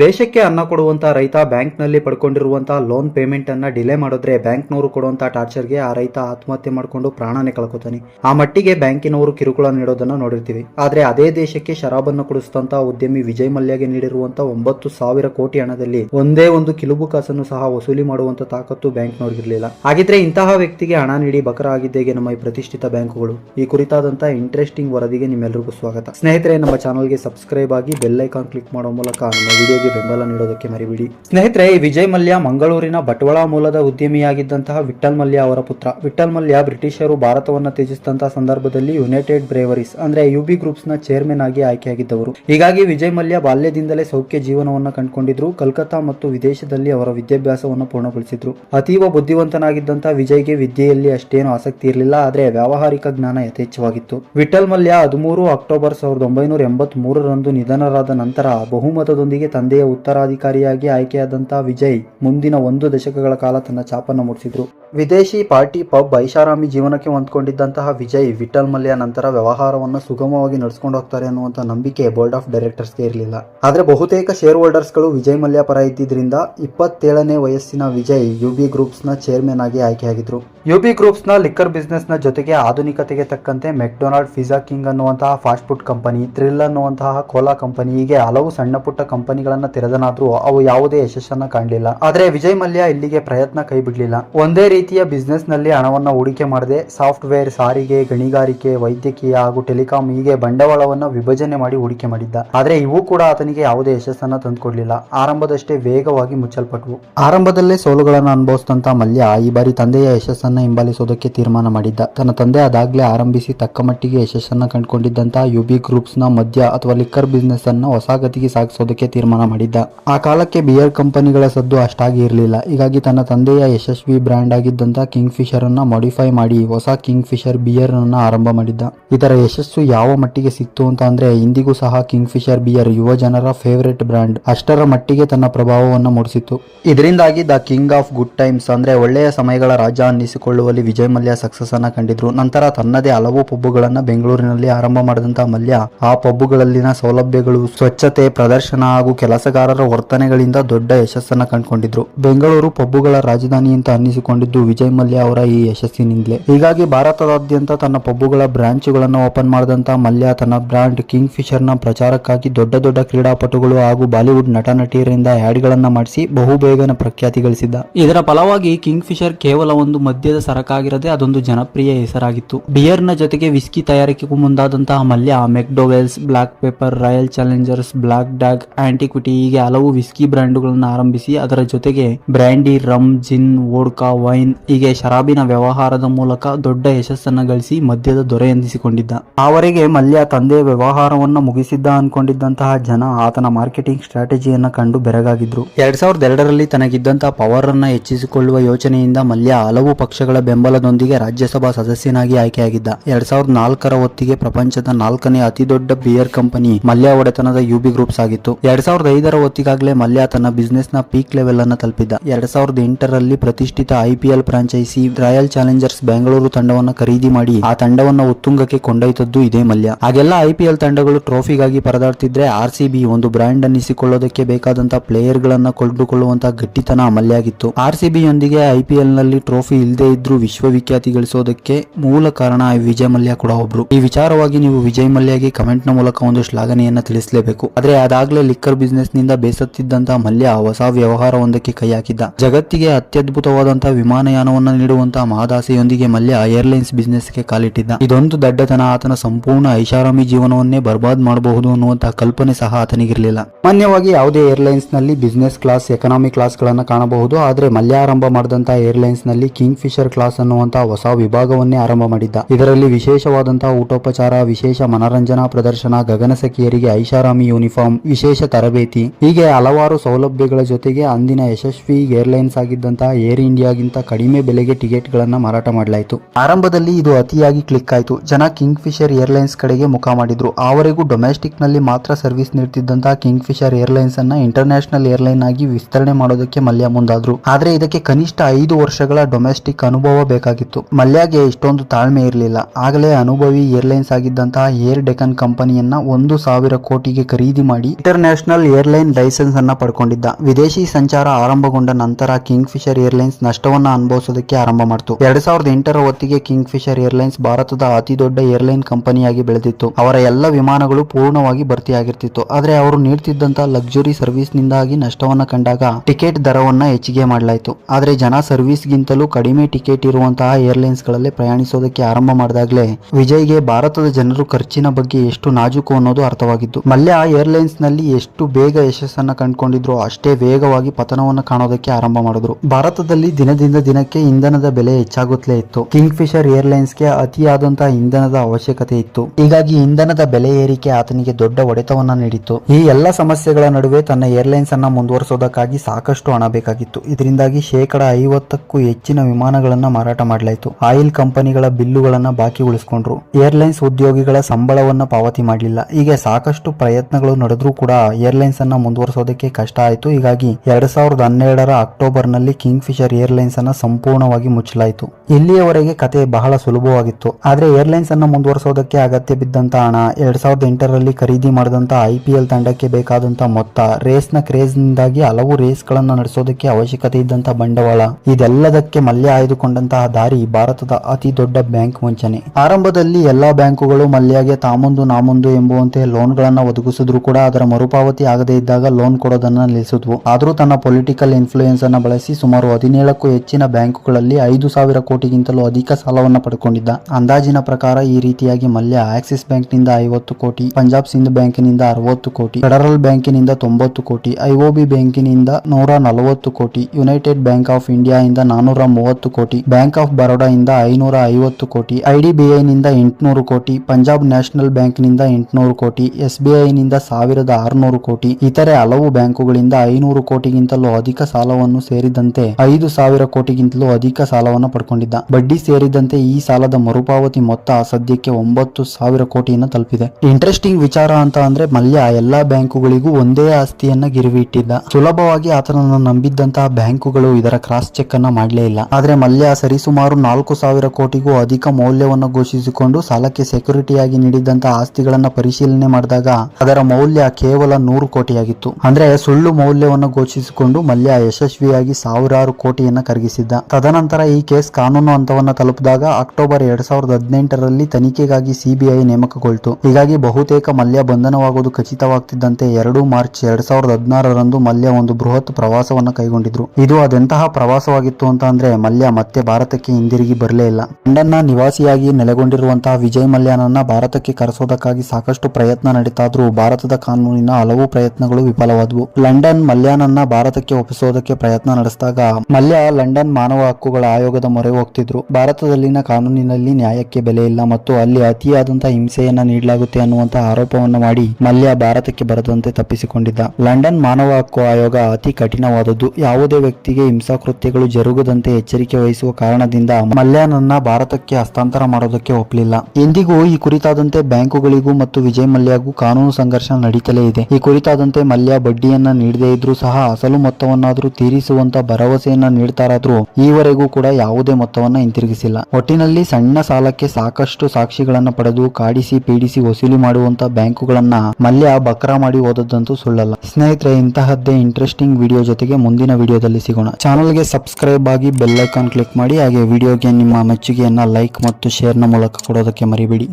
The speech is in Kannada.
ದೇಶಕ್ಕೆ ಅನ್ನ ಕೊಡುವಂತ ರೈತ ಬ್ಯಾಂಕ್ನಲ್ಲಿ ಪಡ್ಕೊಂಡಿರುವಂತಹ ಲೋನ್ ಪೇಮೆಂಟ್ ಅನ್ನ ಡಿಲೇ ಮಾಡಿದ್ರೆ ಬ್ಯಾಂಕ್ನವರು ಕೊಡುವಂತ ಟಾರ್ಚರ್ಗೆ ಆ ರೈತ ಆತ್ಮಹತ್ಯೆ ಮಾಡ್ಕೊಂಡು ಪ್ರಾಣನೇ ಕಳ್ಕೊತಾನೆ. ಆ ಮಟ್ಟಿಗೆ ಬ್ಯಾಂಕಿನವರು ಕಿರುಕುಳ ನೀಡೋದನ್ನ ನೋಡಿರ್ತೀವಿ. ಆದ್ರೆ ಅದೇ ದೇಶಕ್ಕೆ ಶರಾಬನ್ನು ಕೊಡಿಸಿದಂತ ಉದ್ಯಮಿ ವಿಜಯ್ ಮಲ್ಯಗೆ ನೀಡಿರುವಂತ ಒಂಬತ್ತು ಸಾವಿರ ಕೋಟಿ ಹಣದಲ್ಲಿ ಒಂದೇ ಒಂದು ಕಿಲುಬು ಕಾಸನ್ನು ಸಹ ವಸೂಲಿ ಮಾಡುವಂತ ತಾಕತ್ತು ಬ್ಯಾಂಕ್ನವ್ರಿಗಿರ್ಲಿಲ್ಲ ಹಾಗಿದ್ರೆ ಇಂತಹ ವ್ಯಕ್ತಿಗೆ ಹಣ ನೀಡಿ ಬಕರ ಆಗಿದ್ದೇಗೆ ನಮ್ಮ ಈ ಪ್ರತಿಷ್ಠಿತ ಬ್ಯಾಂಕುಗಳು. ಈ ಕುರಿತಾದಂತಹ ಇಂಟ್ರೆಸ್ಟಿಂಗ್ ವರದಿಗೆ ನಿಮ್ಮೆಲ್ಲರಿಗೂ ಸ್ವಾಗತ. ಸ್ನೇಹಿತರೆ, ನಮ್ಮ ಚಾನಲ್ಗೆ ಸಬ್ಸ್ಕ್ರೈಬ್ ಆಗಿ ಬೆಲ್ ಐಕಾನ್ ಕ್ಲಿಕ್ ಮಾಡೋ ಮೂಲಕ ನಮ್ಮ ವಿಡಿಯೋಗೆ ಬೆಂಬಲ ನೀಡೋದಕ್ಕೆ ಮರಿಬಿಡಿ. ಸ್ನೇಹಿತರೆ ವಿಜಯ್ ಮಲ್ಯ ಮಂಗಳೂರಿನ ಬಟ್ವಾಳ ಮೂಲದ ಉದ್ಯಮಿಯಾಗಿದ್ದಂತಹ ವಿಠಲ್ ಮಲ್ಯ ಅವರ ಪುತ್ರ. ವಿಠಲ್ ಮಲ್ಯ ಬ್ರಿಟಿಷರು ಭಾರತವನ್ನು ತ್ಯಜಿಸಿದಂತಹ ಸಂದರ್ಭದಲ್ಲಿ ಯುನೈಟೆಡ್ ಬ್ರೇವರೀಸ್ ಅಂದ್ರೆ ಯುಬಿ ಗ್ರೂಪ್ಸ್ನ ಚೇರ್ಮನ್ ಆಗಿ ಆಯ್ಕೆಯಾಗಿದ್ದವರು. ಹೀಗಾಗಿ ವಿಜಯ್ ಮಲ್ಯ ಬಾಲ್ಯದಿಂದಲೇ ಸೌಖ್ಯ ಜೀವನವನ್ನ ಕಂಡುಕೊಂಡಿದ್ರು. ಕಲ್ಕತ್ತಾ ಮತ್ತು ವಿದೇಶದಲ್ಲಿ ಅವರ ವಿದ್ಯಾಭ್ಯಾಸವನ್ನು ಪೂರ್ಣಗೊಳಿಸಿದ್ರು. ಅತೀವ ಬುದ್ಧಿವಂತನಾಗಿದ್ದಂತಹ ವಿಜಯ್ಗೆ ವಿದ್ಯೆಯಲ್ಲಿ ಅಷ್ಟೇನು ಆಸಕ್ತಿ ಇರಲಿಲ್ಲ, ಆದರೆ ವ್ಯಾವಹಾರಿಕ ಜ್ಞಾನ ಯಥೇಚ್ಛವಾಗಿತ್ತು. ವಿಠಲ್ ಮಲ್ಯ ಹದಿಮೂರು ಅಕ್ಟೋಬರ್ ಸಾವಿರದ ಒಂಬೈನೂರ ಎಂಬತ್ತ್ ಮೂರರಂದು ನಿಧನರಾದ ನಂತರ ಬಹುಮತದೊಂದಿಗೆ ತಂದೆಯ ಉತ್ತರಾಧಿಕಾರಿಯಾಗಿ ಆಯ್ಕೆಯಾದಂತಹ ವಿಜಯ್ ಮುಂದಿನ ಒಂದು ದಶಕಗಳ ಕಾಲ ತನ್ನ ಛಾಪನ್ನು ಮೂಡಿಸಿದ್ರು ವಿದೇಶಿ ಪಾರ್ಟಿ ಪಬ್ ಐಷಾರಾಮಿ ಜೀವನಕ್ಕೆ ಹೊಂದ್ಕೊಂಡಿದ್ದಂತಹ ವಿಜಯ್ ವಿಠಲ್ ಮಲ್ಯ ನಂತರ ವ್ಯವಹಾರವನ್ನು ಸುಗಮವಾಗಿ ನಡೆಸಿಕೊಂಡು ಹೋಗ್ತಾರೆ ಅನ್ನುವಂಥ ನಂಬಿಕೆ ಬೋರ್ಡ್ ಆಫ್ ಡೈರೆಕ್ಟರ್ಸ್ಗೆ ಇರಲಿಲ್ಲ. ಆದರೆ ಬಹುತೇಕ ಶೇರ್ ಹೋಲ್ಡರ್ಸ್ಗಳು ವಿಜಯ್ ಮಲ್ಯ ಪರ ಇದ್ದಿದ್ರಿಂದ ಇಪ್ಪತ್ತೇಳನೇ ವಯಸ್ಸಿನ ವಿಜಯ್ ಯು ಬಿ ಗ್ರೂಪ್ಸ್ನ ಚೇರ್ಮನ್ ಆಗಿ ಆಯ್ಕೆಯಾಗಿದ್ರು ಯು ಬಿ ಗ್ರೂಪ್ಸ್ನ ಲಿಕ್ಕರ್ ಬಿಸ್ನೆಸ್ನ ಜೊತೆಗೆ ಆಧುನಿಕತೆಗೆ ತಕ್ಕಂತೆ ಮೆಕ್ಡೊನಾಲ್ಡ್ ಫಿಜಾ ಕಿಂಗ್ ಅನ್ನುವಂತಹ ಫಾಸ್ಟ್ ಫುಡ್ ಕಂಪನಿ ಥ್ರಿಲ್ ಅನ್ನುವಂತಹ ಕೋಲಾ ಕಂಪನಿ ಹೀಗೆ ಹಲವು ಸಣ್ಣ ಪುಟ್ಟ ಕಂಪನಿಗಳನ್ನ ತೆರೆದನಾದರೂ ಅವು ಯಾವುದೇ ಯಶಸ್ಸನ್ನ ಕಾಣಲಿಲ್ಲ. ಆದರೆ ವಿಜಯ್ ಮಲ್ಯ ಇಲ್ಲಿಗೆ ಪ್ರಯತ್ನ ಕೈಬಿಡಲಿಲ್ಲ. ಒಂದೇ ಒಂದೇ ರೀತಿಯ ಬಿಸ್ನೆಸ್ನಲ್ಲಿ ಹಣವನ್ನು ಹೂಡಿಕೆ ಮಾಡದೆ ಸಾಫ್ಟ್ವೇರ್ ಸಾರಿಗೆ, ಗಣಿಗಾರಿಕೆ, ವೈದ್ಯಕೀಯ ಹಾಗೂ ಟೆಲಿಕಾಂ ಹೀಗೆ ಬಂಡವಾಳವನ್ನ ವಿಭಜನೆ ಮಾಡಿ ಹೂಡಿಕೆ ಮಾಡಿದ್ದ. ಆದರೆ ಇವು ಕೂಡ ಆತನಿಗೆ ಯಾವುದೇ ಯಶಸ್ಸನ್ನ ತಂದುಕೊಡಲಿಲ್ಲ. ಆರಂಭದಷ್ಟೇ ವೇಗವಾಗಿ ಮುಚ್ಚಲ್ಪಟ್ಟವು ಆರಂಭದಲ್ಲೇ ಸೋಲುಗಳನ್ನು ಅನುಭವಿಸಿದಂತ ಮಲ್ಯ ಈ ಬಾರಿ ತಂದೆಯ ಯಶಸ್ಸನ್ನ ಹಿಂಬಾಲಿಸೋದಕ್ಕೆ ತೀರ್ಮಾನ ಮಾಡಿದ್ದ. ತನ್ನ ತಂದೆ ಅದಾಗಲೇ ಆರಂಭಿಸಿ ತಕ್ಕ ಮಟ್ಟಿಗೆ ಯಶಸ್ಸನ್ನ ಕಂಡುಕೊಂಡಿದ್ದಂತಹ ಯುಬಿ ಗ್ರೂಪ್ಸ್ನ ಮದ್ಯ ಅಥವಾ ಲಿಕ್ಕರ್ ಬಿಸ್ನೆಸ್ ಅನ್ನು ಹೊಸ ಗತಿಗೆ ಸಾಗಿಸೋದಕ್ಕೆ ತೀರ್ಮಾನ ಮಾಡಿದ್ದ. ಆ ಕಾಲಕ್ಕೆ ಬಿಯರ್ ಕಂಪನಿಗಳ ಸದ್ದು ಅಷ್ಟಾಗಿ ಇರಲಿಲ್ಲ. ಹೀಗಾಗಿ ತನ್ನ ತಂದೆಯ ಯಶಸ್ವಿ ಬ್ರ್ಯಾಂಡ್ ಆಗಿದ್ದಂತ ಕಿಂಗ್ ಫಿಶರ್ ಅನ್ನ ಮಾಡಿಫೈ ಮಾಡಿ ಹೊಸ ಕಿಂಗ್ ಫಿಶರ್ ಬಿಯರ್ ಅನ್ನ ಆರಂಭ ಮಾಡಿದ್ದ. ಇದರ ಯಶಸ್ಸು ಯಾವ ಮಟ್ಟಿಗೆ ಸಿಕ್ತು ಅಂತ ಅಂದ್ರೆ ಇಂದಿಗೂ ಸಹ ಕಿಂಗ್ ಫಿಶರ್ ಬಿಯರ್ ಯುವ ಜನರ ಫೇವರೇಟ್ ಬ್ರ್ಯಾಂಡ್ ಅಷ್ಟರ ಮಟ್ಟಿಗೆ ತನ್ನ ಪ್ರಭಾವವನ್ನು ಮೂಡಿಸಿತ್ತು. ಇದರಿಂದಾಗಿ the king of good times ಅಂದ್ರೆ ಒಳ್ಳೆಯ ಸಮಯಗಳ ರಾಜ ಅನ್ನಿಸಿಕೊಳ್ಳುವಲ್ಲಿ ವಿಜಯ್ ಮಲ್ಯ ಸಕ್ಸಸ್ ಅನ್ನ ಕಂಡಿದ್ರು. ನಂತರ ತನ್ನದೇ ಹಲವು ಪಬ್ಬುಗಳನ್ನ ಬೆಂಗಳೂರಿನಲ್ಲಿ ಆರಂಭ ಮಾಡಿದಂತಹ ಮಲ್ಯ ಆ ಪಬ್ಬುಗಳಲ್ಲಿನ ಸೌಲಭ್ಯಗಳು, ಸ್ವಚ್ಛತೆ, ಪ್ರದರ್ಶನ ಹಾಗೂ ಕೆಲಸಗಾರರ ವರ್ತನೆಗಳಿಂದ ದೊಡ್ಡ ಯಶಸ್ಸನ್ನ ಕಂಡುಕೊಂಡಿದ್ರು. ಬೆಂಗಳೂರು ಪಬ್ಬುಗಳ ರಾಜಧಾನಿ ಅಂತ ಅನ್ನಿಸಿಕೊಂಡಿದ್ದು ವಿಜಯ್ ಮಲ್ಯ ಅವರ ಈ ಯಶಸ್ಸಿನಿಂದಲೇ. ಹೀಗಾಗಿ ಭಾರತದಾದ್ಯಂತ ತನ್ನ ಪಬ್ಬುಗಳ ಬ್ರಾಂಚ್ಗಳನ್ನು ಓಪನ್ ಮಾಡಿದಂತ ಮಲ್ಯ ತನ್ನ ಬ್ರಾಂಡ್ ಕಿಂಗ್ ಫಿಶರ್ನ ಪ್ರಚಾರಕ್ಕಾಗಿ ದೊಡ್ಡ ದೊಡ್ಡ ಕ್ರೀಡಾಪಟುಗಳು ಹಾಗೂ ಬಾಲಿವುಡ್ ನಟ ನಟಿಯರಿಂದ ಗಳನ್ನ ಮಾಡಿಸಿ ಬಹುಬೇಗನ ಪ್ರಖ್ಯಾತಿ ಗಳಿಸಿದ್ದ. ಇದರ ಫಲವಾಗಿ ಕಿಂಗ್ ಫಿಶರ್ ಕೇವಲ ಒಂದು ಮದ್ಯದ ಸರಕಾಗಿರದೆ ಅದೊಂದು ಜನಪ್ರಿಯ ಹೆಸರಾಗಿತ್ತು. ಬಿಯರ್ನ ಜೊತೆಗೆ ವಿಸ್ಕಿ ತಯಾರಿಕೆಗೂ ಮುಂದಾದಂತಹ Mallya, McDowell's, black paper royal challengers, black dog antiquity ಹೀಗೆ ಹಲವು ವಿಸ್ಕಿ ಬ್ರ್ಯಾಂಡ್ಗಳನ್ನು ಆರಂಭಿಸಿ ಅದರ ಜೊತೆಗೆ brandy, rum, gin, vodka, wine ಹೀಗೆ ಶರಾಬಿನ ವ್ಯವಹಾರದ ಮೂಲಕ ದೊಡ್ಡ ಯಶಸ್ಸನ್ನು ಗಳಿಸಿ ಮದ್ಯದ ದೊರೆ ಎಂದಿಸಿಕೊಂಡಿದ್ದ. ಆವರೆಗೆ ಮಲ್ಯ ತಂದೆಯ ವ್ಯವಹಾರವನ್ನ ಮುಗಿಸಿದ್ದ ಅನ್ಕೊಂಡಿದ್ದಂತಹ ಜನ ಆತನ ಮಾರ್ಕೆಟಿಂಗ್ ಸ್ಟ್ರಾಟಜಿಯನ್ನ ಕಂಡು ಬೆರಗಾಗಿದ್ರು. ಎರಡ್ ಸಾವಿರದ ಎರಡರಲ್ಲಿ ತನಗಿದ್ದಂತಹ ಪವರ್ ಅನ್ನ ಹೆಚ್ಚಿಸಿಕೊಳ್ಳುವ ಯೋಚನೆಯಿಂದ ಮಲ್ಯ ಹಲವು ಪಕ್ಷಗಳ ಬೆಂಬಲದೊಂದಿಗೆ ರಾಜ್ಯಸಭಾ ಸದಸ್ಯನಾಗಿ ಆಯ್ಕೆಯಾಗಿದ್ದ. ಎರಡ್ ಸಾವಿರದ ನಾಲ್ಕರ ಹೊತ್ತಿಗೆ ಪ್ರಪಂಚದ ನಾಲ್ಕನೇ ಅತಿ ದೊಡ್ಡ ಬಿಯರ್ ಕಂಪನಿ ಮಲ್ಯ ಒಡೆತನದ ಯುಬಿ ಗ್ರೂಪ್ಸ್ ಆಗಿತ್ತು. ಎರಡ್ ಸಾವಿರದ ಐದರ ಹೊತ್ತಿಗಾಗಲೇ ಮಲ್ಯ ತನ್ನ ಬಿಸಿನೆಸ್ನ ಪೀಕ್ ಲೆವೆಲ್ ಅನ್ನು ತಲುಪಿದ್ದ. ಎರಡ್ ಸಾವಿರದ ಎಂಟರಲ್ಲಿ ಪ್ರತಿಷ್ಠಿತ IPL franchise Royal Challengers Bengaluru ತಂಡವನ್ನು ಖರೀದಿ ಮಾಡಿ ಆ ತಂಡವನ್ನು ಉತ್ತುಂಗಕ್ಕೆ ಕೊಂಡೊಯ್ದದ್ದು ಇದೇ ಮಲ್ಯ. ಹಾಗೆಲ್ಲ ಐಪಿಎಲ್ ತಂಡಗಳು ಟ್ರೋಫಿಗಾಗಿ ಪರದಾಡ್ತಿದ್ರೆ ಆರ್ ಸಿ ಬಿ ಒಂದು ಬ್ರ್ಯಾಂಡ್ ಅನ್ನಿಸಿಕೊಳ್ಳೋದಕ್ಕೆ ಬೇಕಾದಂತಹ ಪ್ಲೇಯರ್ ಗಳನ್ನ ಕೊಂಡುಕೊಳ್ಳುವಂತಹ ಗಟ್ಟಿತನ ಮಲ್ಯಾಗಿತ್ತು. ಆರ್ ಸಿ ಯೊಂದಿಗೆ ಐಪಿಎಲ್ನಲ್ಲಿ ಟ್ರೋಫಿ ಇಲ್ಲದೆ ಇದ್ರೂ ವಿಶ್ವವಿಖ್ಯಾತಿ ಗಳಿಸೋದಕ್ಕೆ ಮೂಲ ಕಾರಣ ವಿಜಯ್ ಮಲ್ಯ ಕೂಡ ಒಬ್ರು. ಈ ವಿಚಾರವಾಗಿ ನೀವು ವಿಜಯ್ ಮಲ್ಯಗೆ ಕಮೆಂಟ್ನ ಮೂಲಕ ಒಂದು ಶ್ಲಾಘನೆಯನ್ನ ತಿಳಿಸಲೇಬೇಕು. ಆದ್ರೆ ಅದಾಗ್ಲೇ ಲಿಕ್ಕರ್ ಬಿಸ್ನೆಸ್ನಿಂದ ಬೇಸತ್ತಿದ್ದಂತಹ ಮಲ್ಯ ಹೊಸ ವ್ಯವಹಾರವೊಂದಕ್ಕೆ ಕೈ ಹಾಕಿದ್ದ. ಜಗತ್ತಿಗೆ ಅತ್ಯದ್ಭುತವಾದಂತಹ ವಿಮಾನಯಾನವನ್ನ ನೀಡುವಂತಹ ಮಹದಾಸೆಯೊಂದಿಗೆ ಮಲ್ಯ ಏರ್ಲೈನ್ಸ್ ಬಿಸಿನೆಸ್ಗೆ ಕಾಲಿಟ್ಟಿದ್ದ. ಇದೊಂದು ದಡ್ಡತನ ಆತನ ಸಂಪೂರ್ಣ ಐಷಾರಾಮಿ ಜೀವನವನ್ನೇ ಬರ್ಬಾದ್ ಮಾಡಬಹುದು ಅನ್ನುವಂತಹ ಕಲ್ಪನೆ ಸಹ ಆತನಿಗಿರಲಿಲ್ಲ. ಮಾನ್ಯವಾಗಿ ಯಾವುದೇ ಏರ್ಲೈನ್ಸ್ನಲ್ಲಿ ಬಿಸ್ನೆಸ್ ಕ್ಲಾಸ್, ಎಕನಾಮಿ ಕ್ಲಾಸ್ಗಳನ್ನು ಕಾಣಬಹುದು, ಆದ್ರೆ ಮಲ್ಯ ಆರಂಭ ಮಾಡಿದಂತಹ ಏರ್ಲೈನ್ಸ್ನಲ್ಲಿ ಕಿಂಗ್ ಫಿಶರ್ ಕ್ಲಾಸ್ ಅನ್ನುವಂತಹ ಹೊಸ ವಿಭಾಗವನ್ನೇ ಆರಂಭ ಮಾಡಿದ್ದ. ಇದರಲ್ಲಿ ವಿಶೇಷವಾದಂತಹ ಊಟೋಪಚಾರ, ವಿಶೇಷ ಮನರಂಜನಾ ಪ್ರದರ್ಶನ ಗಗನಸಖಿಯರಿಗೆ ಐಷಾರಾಮಿ ಯೂನಿಫಾರ್ಮ್, ವಿಶೇಷ ತರಬೇತಿ, ಹೀಗೆ ಹಲವಾರು ಸೌಲಭ್ಯಗಳ ಜೊತೆಗೆ ಅಂದಿನ ಯಶಸ್ವಿ ಏರ್ಲೈನ್ಸ್ ಆಗಿದ್ದಂತಹ ಏರ್ ಇಂಡಿಯಾಗಿಂತ ಕಡಿಮೆ ಬೆಲೆಗೆ ಟಿಕೆಟ್ ಗಳನ್ನ ಮಾರಾಟ ಮಾಡಲಾಯಿತು. ಆರಂಭದಲ್ಲಿ ಇದು ಅತಿಯಾಗಿ ಕ್ಲಿಕ್ ಆಯಿತು. ಜನ ಕಿಂಗ್ ಫಿಶರ್ ಏರ್ಲೈನ್ಸ್ ಕಡೆಗೆ ಮುಖ ಮಾಡಿದ್ರು. ಆವರೆಗೂ ಡೊಮೆಸ್ಟಿಕ್ನಲ್ಲಿ ಮಾತ್ರ ಸರ್ವಿಸ್ ನೀಡುತ್ತಿದ್ದಂತಹ ಕಿಂಗ್ ಫಿಶರ್ ಏರ್ಲೈನ್ಸ್ ಅನ್ನ ಇಂಟರ್ನ್ಯಾಷನಲ್ ಏರ್ಲೈನ್ ಆಗಿ ವಿಸ್ತರಣೆ ಮಾಡೋದಕ್ಕೆ ಮಲ್ಯ ಮುಂದಾದ್ರು. ಆದರೆ ಇದಕ್ಕೆ ಕನಿಷ್ಠ ಐದು ವರ್ಷಗಳ ಡೊಮೆಸ್ಟಿಕ್ ಅನುಭವ ಬೇಕಾಗಿತ್ತು. ಮಲ್ಯಗೆ ಇಷ್ಟೊಂದು ತಾಳ್ಮೆ ಇರಲಿಲ್ಲ. ಆಗಲೇ ಅನುಭವಿ ಏರ್ಲೈನ್ಸ್ ಆಗಿದ್ದಂತಹ ಏರ್ ಡೆಕನ್ ಕಂಪನಿಯನ್ನ ಒಂದು ಸಾವಿರ ಕೋಟಿಗೆ ಖರೀದಿ ಮಾಡಿ ಇಂಟರ್ನ್ಯಾಷನಲ್ ಏರ್ಲೈನ್ ಲೈಸೆನ್ಸ್ ಅನ್ನ ಪಡ್ಕೊಂಡಿದ್ದ. ವಿದೇಶಿ ಸಂಚಾರ ಆರಂಭಗೊಂಡ ನಂತರ ಕಿಂಗ್ ಫಿಶರ್ ಏರ್ಲೈನ್ಸ್ ನಷ್ಟವನ್ನ ಅನುಭವಿಸೋದಕ್ಕೆ ಆರಂಭ ಮಾಡಿತು. ಎರಡ್ ಸಾವಿರದ ಎಂಟರ ಹೊತ್ತಿಗೆ ಕಿಂಗ್ ಫಿಶರ್ ಏರ್ಲೈನ್ಸ್ ಭಾರತದ ಅತಿ ದೊಡ್ಡ ಏರ್ಲೈನ್ ಕಂಪನಿಯಾಗಿ ಬೆಳೆದಿತ್ತು. ಅವರ ಎಲ್ಲ ವಿಮಾನಗಳು ಪೂರ್ಣವಾಗಿ ಭರ್ತಿಯಾಗಿರ್ತಿತ್ತು. ಆದ್ರೆ ಅವರು ನೀಡ್ತಿದ್ದಂತ ಲಕ್ಸುರಿ ಸರ್ವಿಸ್ ನಿಂದಾಗಿ ನಷ್ಟವನ್ನ ಕಂಡಾಗ ಟಿಕೆಟ್ ದರವನ್ನ ಹೆಚ್ಚಿಗೆ ಮಾಡಲಾಯಿತು. ಆದ್ರೆ ಜನ ಸರ್ವಿಸ್ ಗಿಂತಲೂ ಕಡಿಮೆ ಟಿಕೆಟ್ ಇರುವಂತಹ ಏರ್ಲೈನ್ಸ್ಗಳಲ್ಲಿ ಪ್ರಯಾಣಿಸೋದಕ್ಕೆ ಆರಂಭ ಮಾಡಿದಾಗಲೇ ವಿಜಯ್ಗೆ ಭಾರತದ ಜನರು ಖರ್ಚಿನ ಬಗ್ಗೆ ಎಷ್ಟು ನಾಜೂಕು ಅನ್ನೋದು ಅರ್ಥವಾಗಿತ್ತು. ಮಲ್ಯ ಏರ್ಲೈನ್ಸ್ನಲ್ಲಿ ಎಷ್ಟು ಬೇಗ ಯಶಸ್ಸನ್ನ ಕಂಡುಕೊಂಡಿದ್ರು ಅಷ್ಟೇ ವೇಗವಾಗಿ ಪತನವನ್ನು ಕಾಣೋದಕ್ಕೆ ಆರಂಭ ಮಾಡಿದ್ರು. ಭಾರತದಲ್ಲಿ ದಿನದಿಂದ ದಿನಕ್ಕೆ ಇಂಧನದ ಬೆಲೆ ಹೆಚ್ಚಾಗುತ್ತಲೇ ಇತ್ತು. ಕಿಂಗ್ ಫಿಶರ್ ಏರ್ಲೈನ್ಸ್ಗೆ ಅತಿಯಾದಂತಹ ಇಂಧನದ ಅವಶ್ಯಕತೆ ಇತ್ತು. ಹೀಗಾಗಿ ಇಂಧನದ ಬೆಲೆ ಏರಿಕೆ ಆತನಿಗೆ ದೊಡ್ಡ ಹೊಡೆತವನ್ನ ನೀಡಿತ್ತು. ಈ ಎಲ್ಲ ಸಮಸ್ಯೆಗಳ ನಡುವೆ ತನ್ನ ಏರ್ಲೈನ್ಸ್ ಅನ್ನ ಮುಂದುವರಿಸೋದಕ್ಕಾಗಿ ಸಾಕಷ್ಟು ಹಣ ಬೇಕಾಗಿತ್ತು. ಇದರಿಂದಾಗಿ ಶೇಕಡ ಐವತ್ತಕ್ಕೂ ಹೆಚ್ಚಿನ ವಿಮಾನಗಳನ್ನ ಮಾರಾಟ ಮಾಡಲಾಯಿತು. ಆಯಿಲ್ ಕಂಪನಿಗಳ ಬಿಲ್ಲುಗಳನ್ನ ಬಾಕಿ ಉಳಿಸಿಕೊಂಡ್ರು. ಏರ್ಲೈನ್ಸ್ ಉದ್ಯೋಗಿಗಳ ಸಂಬಳವನ್ನ ಪಾವತಿ ಮಾಡಲಿಲ್ಲ. ಹೀಗೆ ಸಾಕಷ್ಟು ಪ್ರಯತ್ನಗಳು ನಡೆದ್ರೂ ಕೂಡ ಏರ್ಲೈನ್ಸ್ ಅನ್ನ ಮುಂದುವರಿಸೋದಕ್ಕೆ ಕಷ್ಟ ಆಯಿತು. ಹೀಗಾಗಿ ಎರಡ್ ಸಾವಿರದ ಹನ್ನೆರಡರ ಅಕ್ಟೋಬರ್ನಲ್ಲಿ ಕಿಂಗ್ ಫಿಶರ್ ಏರ್ಲೈನ್ಸ್ ಅನ್ನ ಸಂಪೂರ್ಣವಾಗಿ ಮುಚ್ಚಲಾಯಿತು. ಇಲ್ಲಿಯವರೆಗೆ ಕತೆ ಬಹಳ ಸುಲಭವಾಗಿತ್ತು. ಆದರೆ ಏರ್ಲೈನ್ಸ್ ಅನ್ನು ಮುಂದುವರಿಸೋದಕ್ಕೆ ಅಗತ್ಯ ಬಿದ್ದಂತ ಹಣ, ಎರಡ್ ಸಾವಿರದ ಎಂಟರಲ್ಲಿ ಖರೀದಿ ಮಾಡಿದಂತ ಐ ಪಿ ಎಲ್ ತಂಡಕ್ಕೆ ಬೇಕಾದಂತ ಮೊತ್ತ ರೇಸ್ನ ಕ್ರೇಜ್ ನಿಂದಾಗಿ ಹಲವು ರೇಸ್ ಗಳನ್ನ ನಡೆಸೋದಕ್ಕೆ ಅವಶ್ಯಕತೆ ಇದ್ದಂತ ಬಂಡವಾಳ. ಇದೆಲ್ಲದಕ್ಕೆ ಮಲ್ಯ ಆಯ್ದುಕೊಂಡಂತಹ ದಾರಿ ಭಾರತದ ಅತಿ ದೊಡ್ಡ ಬ್ಯಾಂಕ್ ವಂಚನೆ. ಆರಂಭದಲ್ಲಿ ಎಲ್ಲಾ ಬ್ಯಾಂಕುಗಳು ಮಲ್ಯಗೆ ತಾಮುಂದು ನಾಮುಂದು ಎಂಬುವಂತೆ ಲೋನ್ ಗಳನ್ನ ಒದಗಿಸಿದ್ರು ಕೂಡ ಅದರ ಮರುಪಾವತಿ ಆಗದೇ ಇದ್ದಾಗ ಲೋನ್ ಕೊಡೋದನ್ನ ನಿಲ್ಲಿಸಿದ್ವು. ಆದರೂ ತನ್ನ ಪೊಲಿಟಿಕಲ್ ಇನ್ಫ್ಲೂಯೆನ್ಸ್ ಅನ್ನ ಬಳಸಿ ಸುಮಾರು ಹದಿನೇಳಕ್ಕೂ ಹೆಚ್ಚಿನ ಬ್ಯಾಂಕುಗಳಲ್ಲಿ ಐದು ಸಾವಿರ ಕೋಟಿಗಿಂತಲೂ ಅಧಿಕ ಸಾಲವನ್ನು ಪಡ್ಕೊಂಡಿದ್ದ. ಅಂದಾಜಿನ ಪ್ರಕಾರ ಈ ರೀತಿಯಾಗಿ ಮಲ್ಯ ಆಕ್ಸಿಸ್ ಬ್ಯಾಂಕ್ನಿಂದ ಐವತ್ತು ಕೋಟಿ, ಪಂಜಾಬ್ ಸಿಂಧ್ ಬ್ಯಾಂಕಿನಿಂದ ಅರವತ್ತು ಕೋಟಿ, ಫೆಡರಲ್ ಬ್ಯಾಂಕಿನಿಂದ ತೊಂಬತ್ತು ಕೋಟಿ ಐಒಬಿ ಬ್ಯಾಂಕಿನಿಂದ ನೂರ ನಲವತ್ತು ಕೋಟಿ, ಯುನೈಟೆಡ್ ಬ್ಯಾಂಕ್ ಆಫ್ ಇಂಡಿಯಾ ಇಂದ ನಾನೂರ ಮೂವತ್ತು ಕೋಟಿ, ಬ್ಯಾಂಕ್ ಆಫ್ ಬರೋಡಾ ಇಂದ ಐನೂರ ಐವತ್ತು ಕೋಟಿ ಐಡಿಬಿಐ ನಿಂದ ಎಂಟುನೂರು ಕೋಟಿ, ಪಂಜಾಬ್ ನ್ಯಾಷನಲ್ ಬ್ಯಾಂಕ್ನಿಂದ ಎಂಟುನೂರು ಕೋಟಿ ಎಸ್ಬಿಐ ನಿಂದ ಸಾವಿರದ ಆರುನೂರು ಕೋಟಿ, ಇತರೆ ಹಲವು ಬ್ಯಾಂಕುಗಳಿಂದ ಐನೂರು ಕೋಟಿಗಿಂತಲೂ ಅಧಿಕ ಸಾಲವನ್ನು ಸೇರಿದಂತೆ ಐದು ಸಾವಿರ ಕೋಟಿಗಿಂತಲೂ ಅಧಿಕ ಸಾಲವನ್ನು ಪಡ್ಕೊಂಡಿದ್ದ. ಬಡ್ಡಿ ಸೇರಿದಂತೆ ಈ ಸಾಲದ ಮರುಪಾವತಿ ಮೊತ್ತ ಸದ್ಯಕ್ಕೆ ಒಂಬತ್ತು ಸಾವಿರ ಕೋಟಿಯನ್ನು ತಲುಪಿದೆ. ಇಂಟ್ರೆಸ್ಟಿಂಗ್ ವಿಚಾರ ಅಂತ ಅಂದ್ರೆ ಮಲ್ಯ ಎಲ್ಲಾ ಬ್ಯಾಂಕುಗಳಿಗೂ ಒಂದೇ ಆಸ್ತಿಯನ್ನ ಗಿರಿವಿ ಇಟ್ಟಿದ್ದ. ಸುಲಭವಾಗಿ ಆತನನ್ನು ನಂಬಿದ್ದಂತಹ ಬ್ಯಾಂಕುಗಳು ಇದರ ಕ್ರಾಸ್ ಚೆಕ್ ಅನ್ನ ಮಾಡಲೇ ಇಲ್ಲ. ಆದ್ರೆ ಮಲ್ಯ ಸರಿಸುಮಾರು ನಾಲ್ಕು ಸಾವಿರ ಕೋಟಿಗೂ ಅಧಿಕ ಮೌಲ್ಯವನ್ನು ಘೋಷಿಸಿಕೊಂಡು ಸಾಲಕ್ಕೆ ಸೆಕ್ಯೂರಿಟಿಯಾಗಿ ನೀಡಿದ್ದಂತಹ ಆಸ್ತಿಗಳನ್ನ ಪರಿಶೀಲನೆ ಮಾಡಿದಾಗ ಅದರ ಮೌಲ್ಯ ಕೇವಲ ನೂರು ಕೋಟಿಯಾಗಿತ್ತು. ಅಂದ್ರೆ ಸುಳ್ಳು ಮೌಲ್ಯವನ್ನು ಘೋಷಿಸಿಕೊಂಡು ಮಲ್ಯ ಯಶಸ್ವಿಯಾಗಿ ಸಾವಿರಾರು ಕೋಟಿಯನ್ನ ಕರಗಿಸಿದ್ದ ತದನಂತರ ಈ ಕೇಸ್ ಕಾನೂನು ಹಂತವನ್ನು ತಲುಪಿದಾಗ ಅಕ್ಟೋಬರ್ ಎರಡ್ ಸಾವಿರದ ಹದಿನೆಂಟರಲ್ಲಿ ತನಿಖೆಗಾಗಿ ಸಿಬಿಐ ನೇಮಕಗೊಳ್ತು. ಹೀಗಾಗಿ ಬಹುತೇಕ ಮಲ್ಯ ಬಂಧನವಾಗುವುದು ಖಚಿತವಾಗ್ತಿದ್ದಂತೆ ಎರಡು ಮಾರ್ಚ್ ಎರಡ್ ಸಾವಿರದ ಹದಿನಾರರಂದು ಮಲ್ಯ ಒಂದು ಬೃಹತ್ ಪ್ರವಾಸವನ್ನ ಕೈಗೊಂಡಿದ್ರು. ಇದು ಅದೆಂತಹ ಪ್ರವಾಸವಾಗಿತ್ತು ಅಂತ ಅಂದ್ರೆ ಮಲ್ಯ ಮತ್ತೆ ಭಾರತಕ್ಕೆ ಹಿಂದಿರುಗಿ ಬರಲೇ ಇಲ್ಲ. ಲಂಡನ್ನ ನಿವಾಸಿಯಾಗಿ ನೆಲೆಗೊಂಡಿರುವಂತಹ ವಿಜಯ್ ಮಲ್ಯನನ್ನ ಭಾರತಕ್ಕೆ ಕರೆಸೋದಕ್ಕಾಗಿ ಸಾಕಷ್ಟು ಪ್ರಯತ್ನ ನಡೀತಾದ್ರೂ ಭಾರತದ ಕಾನೂನಿನ ಹಲವು ಪ್ರಯತ್ನಗಳು ವಿಫಲವಾದವು. ಲಂಡನ್ ಮಲ್ಯನನ್ನ ಭಾರತಕ್ಕೆ ಒಪ್ಪಿಸೋದಕ್ಕೆ ಪ್ರಯತ್ನ ನಡೆಸಿದಾಗ ಮಲ್ಯ ಲಂಡನ್ ಮಾನವ ಹಕ್ಕುಗಳ ಆಯೋಗದ ಮೊರೆ ಹೋಗ್ತಿದ್ರು. ಭಾರತದಲ್ಲಿನ ಕಾನೂನಿನಲ್ಲಿ ನ್ಯಾಯಕ್ಕೆ ಬೆಲೆ ಇಲ್ಲ ಮತ್ತು ಅಲ್ಲಿ ಅತಿಯಾದಂತಹ ಹಿಂಸೆಯನ್ನ ನೀಡಲಾಗುತ್ತೆ ಅನ್ನುವಂತಹ ಆರೋಪವನ್ನು ಮಾಡಿ ಮಲ್ಯ ಭಾರತಕ್ಕೆ ಬರದಂತೆ ತಪ್ಪಿಸಿಕೊಂಡಿದ್ದ. ಲಂಡನ್ ಮಾನವ ಹಕ್ಕು ಆಯೋಗ ಅತಿ ಕಠಿಣವಾದದ್ದು. ಯಾವುದೇ ವ್ಯಕ್ತಿಗೆ ಹಿಂಸಾಕೃತ್ಯಗಳು ಜರುಗದಂತೆ ಎಚ್ಚರಿಕೆ ವಹಿಸುವ ಕಾರಣದಿಂದ ಮಲ್ಯನನ್ನ ಭಾರತಕ್ಕೆ ಹಸ್ತಾಂತರ ಮಾಡೋದಕ್ಕೆ ಒಪ್ಪಲಿಲ್ಲ ಎಂದಿಗೂ ಈ ಕುರಿತಾದಂತೆ ಬ್ಯಾಂಕುಗಳಿಗೂ ಮತ್ತು ವಿಜಯ್ ಮಲ್ಯಗೂ ಕಾನೂನು ಸಂಘರ್ಷ ನಡೀತಲೇ ಇದೆ. ಈ ಕುರಿತಾದಂತೆ ಮಲ್ಯ ಬಡ್ಡಿಯನ್ನ ನೀಡದೇ ಇದ್ರೂ ಸಹ ಅಸಲು ಮೊತ್ತವನ್ನಾದರೂ ತೀರಿಸುವಂತ ಭರವಸೆಯನ್ನ ನೀಡ್ತಾರಾದ್ರೂ ಈವರೆಗೂ ಕೂಡ ಯಾವುದೇ ಮೊತ್ತವನ್ನ ಹಿಂತಿರುಗಿಸಿಲ್ಲ. ಒಟ್ಟಿನಲ್ಲಿ ಸಣ್ಣ ಸಾಲಕ್ಕೆ ಸಾಕಷ್ಟು ಸಾಕ್ಷಿಗಳನ್ನ ಪಡೆದು ಕಾಡಿಸಿ, ಪೀಡಿಸಿ ವಸೂಲಿ ಮಾಡುವಂತ ಬ್ಯಾಂಕುಗಳನ್ನ ಮಲ್ಯ ಬಕ್ರಾ ಮಾಡಿ ಓದದಂತೂ ಸುಳ್ಳಲ್ಲ. ಸ್ನೇಹಿತರೆ, ಇಂತಹದ್ದೇ ಇಂಟ್ರೆಸ್ಟಿಂಗ್ ವಿಡಿಯೋ ಜೊತೆಗೆ ಮುಂದಿನ ವಿಡಿಯೋದಲ್ಲಿ ಸಿಗೋಣ. ಚಾನಲ್ಗೆ ಸಬ್ಸ್ಕ್ರೈಬ್ ಆಗಿ ಬೆಲ್ ಐಕಾನ್ ಕ್ಲಿಕ್ ಮಾಡಿ, ಹಾಗೆ ವಿಡಿಯೋಗೆ ನಿಮ್ಮ ಮೆಚ್ಚುಗೆಯನ್ನ ಲೈಕ್ ಮತ್ತು ಶೇರ್ನ ಮೂಲಕ ಕೊಡೋದಕ್ಕೆ ಮರಿಬೇಡಿ.